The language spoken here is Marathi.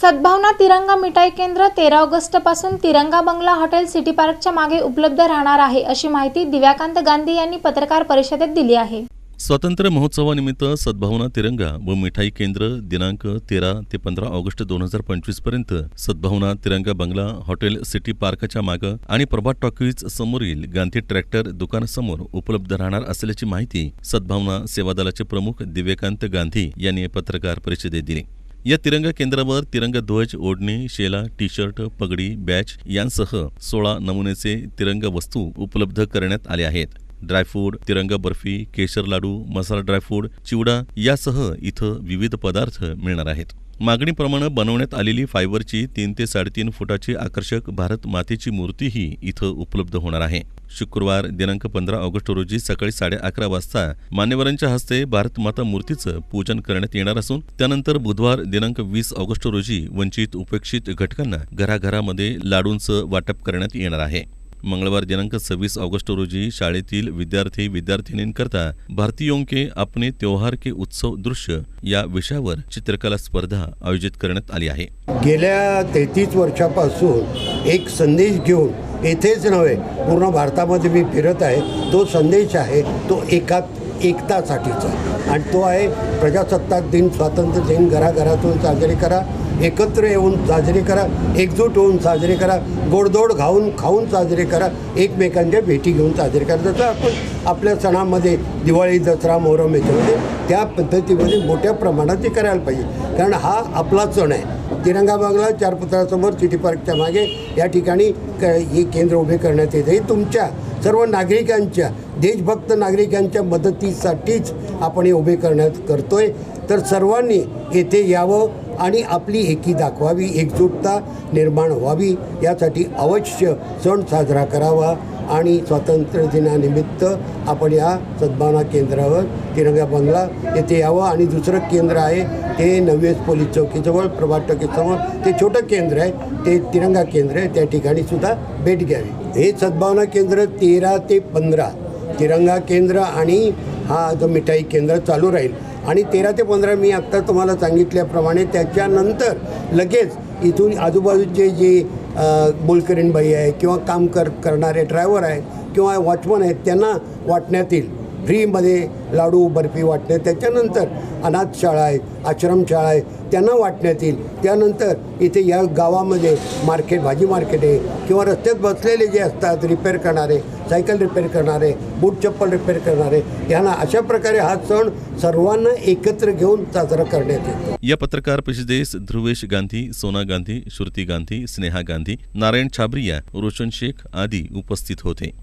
सद्भावना तिरंगा मिठाई केंद्र तेरा ऑगस्टपासून तिरंगा बंगला हॉटेल सिटी पार्कच्या मागे उपलब्ध राहणार आहे अशी माहिती दिव्याकांत गांधी यांनी पत्रकार परिषदेत दिली आहे. स्वातंत्र्य महोत्सवानिमित्त सद्भावना तिरंगा व मिठाई केंद्र दिनांक तेरा ते पंधरा ऑगस्ट दोन हजार पंचवीसपर्यंत सद्भावना तिरंगा बंगला हॉटेल सिटी पार्कच्या मागं आणि प्रभात टॉकीज समोरील गांधी ट्रॅक्टर दुकानासमोर उपलब्ध राहणार असल्याची माहिती सद्भावना सेवा दलाचे प्रमुख दिव्यकांत गांधी यांनी पत्रकार परिषदेत दिली. या तिरंगा केंद्रावर तिरंगा ध्वज ओढणी शेला टी शर्ट पगडी बॅच यांसह सोळा नमुन्याचे तिरंगा वस्तू उपलब्ध करण्यात आले आहेत. ड्रायफ्रूट तिरंगा बर्फी केशर लाडू मसाला ड्रायफ्रूट चिवडा यासह इथं विविध पदार्थ मिळणार आहेत. मागणीप्रमाणे बनवण्यात आलेली फायबरची तीन ते साडेतीन फुटाची आकर्षक भारत मातेची मूर्तीही इथं उपलब्ध होणार आहे. शुक्रवार दिनांक पंधरा ऑगस्ट रोजी सकाळी साडे अकरा वाजता मान्यवरांच्या हस्ते भारत माता मूर्तीचं पूजन करण्यात येणार असून त्यानंतर बुधवार दिनांक वीस ऑगस्ट रोजी वंचित उपेक्षित घटकांना घराघरामध्ये लाडूंचं वाटप करण्यात येणार आहे. मंगळवार दिनांक सव्वीस ऑगस्ट रोजी शाळेतील विद्यार्थी विद्यार्थिनींकरता भारतीयों के अपने त्योहार के उत्सव दृश्य या विषयावर चित्रकला स्पर्धा आयोजित करण्यात आली आहे. गेल्या तेहतीस वर्षापासून एक संदेश घेऊन येथेच नव्हे पूर्ण भारतामध्ये मी फिरत आहे. तो संदेश आहे तो एका एकतासाठीचा. आणि तो आहे प्रजासत्ताक दिन स्वातंत्र्य दिन घराघरातून साजरे करा. एकत्र येऊन साजरे करा एकजूट होऊन साजरे करा गोडधोड घाऊन खाऊन साजरे करा एकमेकांच्या भेटी घेऊन साजरे करा. जसं आपण आपल्या सणामध्ये दिवाळी दसरा मोहरम याच्यामध्ये त्या पद्धतीमध्ये मोठ्या प्रमाणात ते करायला पाहिजे. कारण हा आपला सण आहे. तिरंगा बागला चार पुतळ्यासमोर सिटी पार्कच्या मागे या ठिकाणी क हे केंद्र उभे करण्यात येते हे तुमच्या सर्व नागरिकांच्या देशभक्त नागरिकांच्या मदतीसाठीच आपण हे उभे करण्यात करतो आहे तर सर्वांनी येथे यावं. आणि आपली एकी दाखवावी एकजूटता निर्माण व्हावी यासाठी अवश्य सण साजरा करावा आणि स्वातंत्र्य दिनानिमित्त आपण या सद्भावना केंद्रावर तिरंगा बंगला येथे यावं. आणि दुसरं केंद्र आहे ते नववेस पोलीस चौकीजवळ प्रभात टॉकीजवळ. ते छोटं केंद्र आहे ते तिरंगा केंद्र आहे. त्या ठिकाणी सुद्धा भेट घ्यावी. हे सद्भावना केंद्र तेरा ते पंधरा. तिरंगा केंद्र आणि हा जो मिठाई केंद्र चालू राहील. आणि तेरा ते पंधरा मी आत्ता तुम्हाला सांगितल्याप्रमाणे त्याच्यानंतर लगेच इथून आजूबाजूचे जे अ, बोलकरीण बाई आहे किंवा काम कर करणारे ड्रायव्हर आहे किंवा वॉचमन आहेत त्यांना वाटण्यात येईल. फ्रीमध्ये लाडू बर्फी वाटणे त्याच्यानंतर अनाथ शाळा आहेत आश्रमशाळा आहे त्यांना वाटण्यात येईल. त्यानंतर इथे या गावामध्ये मार्केट भाजी मार्केट आहे किंवा रस्त्यात बसलेले जे असतात रिपेअर करणारे सायकल रिपेअर करणारे बूट चप्पल रिपेअर करणारे यांना अशा प्रकारे हा सण सर्वांना एकत्र घेऊन साजरा करण्यात येतो. या पत्रकार परिषदेस ध्रुवेश गांधी सोना गांधी श्रुती गांधी स्नेहा गांधी नारायण छाबरिया रोशन शेख आदी उपस्थित होते.